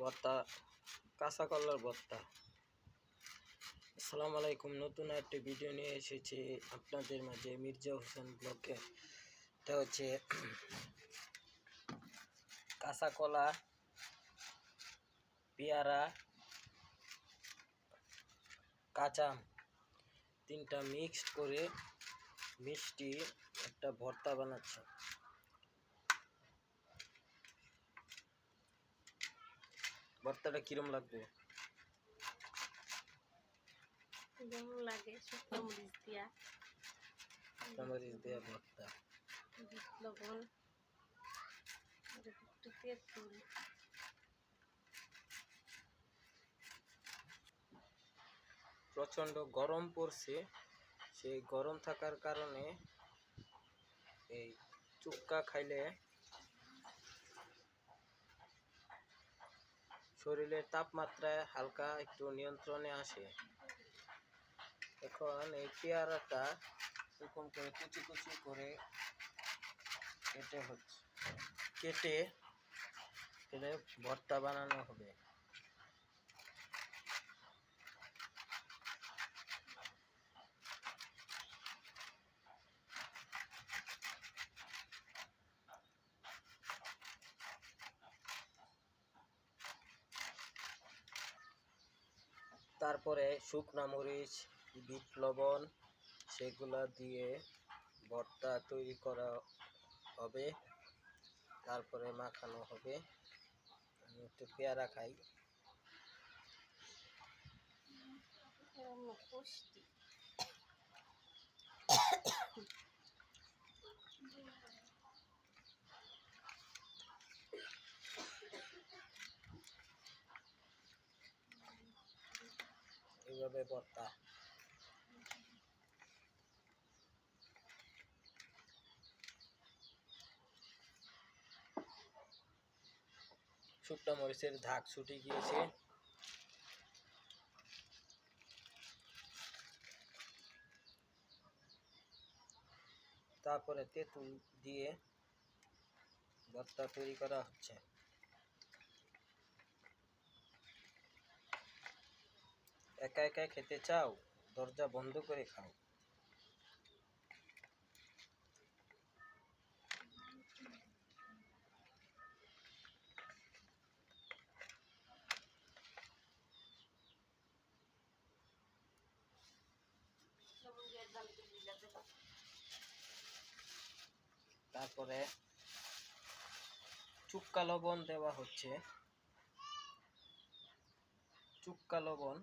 ভর্তা, কাঁচা কলার ভর্তা। আসসালামু আলাইকুম, নতুন একটি ভিডিও নিয়ে এসেছি আপনাদের মাঝে মির্জা হোসেন ব্লকে। এটা হচ্ছে কাঁচা কলা, পেয়ারা, কাঁচা তিনটা মিক্সড করে মিষ্টি একটা ভর্তা বানাচ্ছে। ভর্তাটা কিরম লাগবে? যেমন লাগে শুকনো মরিচ দিয়া? মরিচ দেওয়া ভর্তা। লবণ একটু প্রচণ্ড গরম পড়ছে। সেই গরম থাকার কারণে এই চুক্কা খাইলে শরীরের তাপমাত্রায় হালকা একটু নিয়ন্ত্রণে আসে। এখন এই পেয়ারাটা এরকম করে কুচি কুচি করে কেটে হচ্ছে, কেটে ভর্তা বানানো হবে। তারপরে শুকনা মরিচ, বিট লবণ, সেগুলা দিয়ে ভর্তা তৈরি করা হবে। তারপরে মাখানো হবে। আমি একটু পেয়ারা খাই। পুষ্টি। এইভাবে ভর্তা শুকনা মরিচের ধাক ছুটে গিয়েছে। তারপরে তেঁতুল দিয়ে ভর্তা তৈরি করা হচ্ছে। একা একা খেতে চাও, দরজা বন্ধ করে খাও। তারপরে চুক্কা লবণ দেওয়া হচ্ছে। চুক্কা লবণ